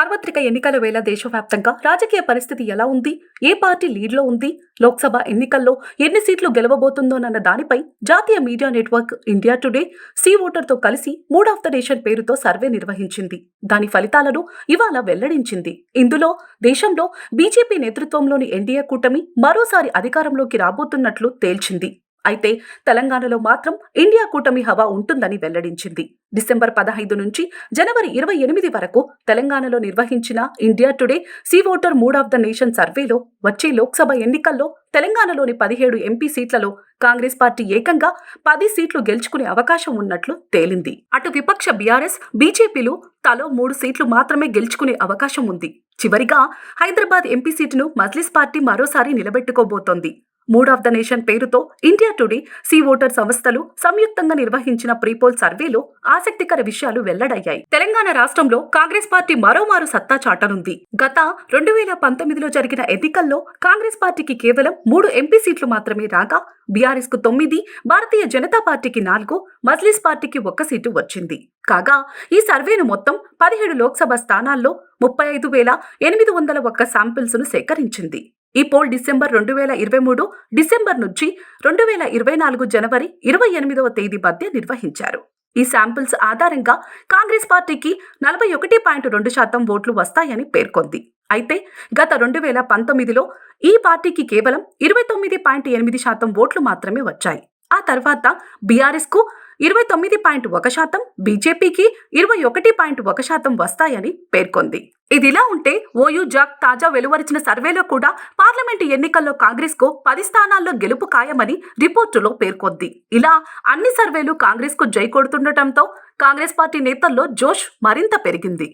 సార్వత్రిక ఎన్నికల వేళ దేశవ్యాప్తంగా రాజకీయ పరిస్థితి ఎలా ఉంది? ఏ పార్టీ లీడ్లో ఉంది? లోక్సభ ఎన్నికల్లో ఎన్ని సీట్లు గెలవబోతుందోనన్న దానిపై జాతీయ media network India Today C ఓటర్తో కలిసి మూడ్ ఆఫ్ ద నేషన్ పేరుతో సర్వే నిర్వహించింది. దాని ఫలితాలను ఇవాళ వెల్లడించింది. ఇందులో దేశంలో బీజేపీ నేతృత్వంలోని ఎన్డీఏ కూటమి మరోసారి అధికారంలోకి రాబోతున్నట్లు తేల్చింది. అయితే తెలంగాణలో మాత్రం ఇండియా కూటమి హవా ఉంటుందని వెల్లడించింది. డిసెంబర్ పదహైదు నుంచి జనవరి ఇరవై ఎనిమిది వరకు తెలంగాణలో నిర్వహించిన India Today C voter mood of the nation సర్వేలో వచ్చే లోక్సభ ఎన్నికల్లో తెలంగాణలోని పదిహేడు ఎంపీ సీట్లలో కాంగ్రెస్ పార్టీ ఏకంగా పది సీట్లు గెలుచుకునే అవకాశం ఉన్నట్లు తేలింది. అటు విపక్ష బీఆర్ఎస్ బీజేపీలు తలో మూడు సీట్లు మాత్రమే గెలుచుకునే అవకాశం ఉంది. చివరిగా హైదరాబాద్ ఎంపీ సీటును మజ్లిస్ పార్టీ మరోసారి నిలబెట్టుకోబోతోంది. మూడ్ ఆఫ్ ద నేషన్ పేరుతో ఇండియా టుడే సీ ఓటర్ సంస్థలు సంయుక్తంగా నిర్వహించిన ప్రీపోల్ సర్వేలో ఆసక్తికర విషయాలు వెల్లడయ్యాయి. తెలంగాణ రాష్ట్రంలో కాంగ్రెస్ పార్టీ మరోమారు సత్తా చాటనుంది. గత రెండు వేల పంతొమ్మిదిలో జరిగిన ఎన్నికల్లో కాంగ్రెస్ పార్టీకి కేవలం మూడు ఎంపీ సీట్లు మాత్రమే రాగా బీఆర్ఎస్కు తొమ్మిది భారతీయ జనతా పార్టీకి నాలుగు మజ్లిస్ పార్టీకి ఒక్క సీటు వచ్చింది. కాగా ఈ సర్వేను మొత్తం పదిహేడు లోక్సభ స్థానాల్లో ముప్పై ఐదు వేల ఎనిమిది వందల ఒక్క శాంపిల్స్ను సేకరించింది. ఈ పోల్ డిసెంబర్ రెండు వేల ఇరవై మూడు డిసెంబర్ నుంచి రెండు వేల ఇరవై నాలుగు జనవరి ఇరవై ఎనిమిదవ తేదీ మధ్య నిర్వహించారు. ఈ శాంపిల్స్ ఆధారంగా కాంగ్రెస్ పార్టీకి నలభై ఒకటి పాయింట్ రెండు శాతం ఓట్లు వస్తాయని పేర్కొంది. అయితే గత రెండు వేల పంతొమ్మిదిలో ఈ పార్టీకి కేవలం ఇరవై తొమ్మిది పాయింట్ ఎనిమిది శాతం ఓట్లు మాత్రమే వచ్చాయి. ఆ తర్వాత బీఆర్ఎస్కు ఇరవై తొమ్మిది పాయింట్ ఒక శాతం బీజేపీకి ఇరవై ఒకటి పాయింట్ ఒక శాతం వస్తాయని పేర్కొంది. ఇదిలా ఉంటే ఓయూ జాక్ తాజా వెలువరిచిన సర్వేలో కూడా పార్లమెంటు ఎన్నికల్లో కాంగ్రెస్కు పది స్థానాల్లో గెలుపు ఖాయమని రిపోర్టులో పేర్కొంది. ఇలా అన్ని సర్వేలు కాంగ్రెస్కు జై కొడుతుండటంతో కాంగ్రెస్ పార్టీ నేతల్లో జోష్ మరింత పెరిగింది.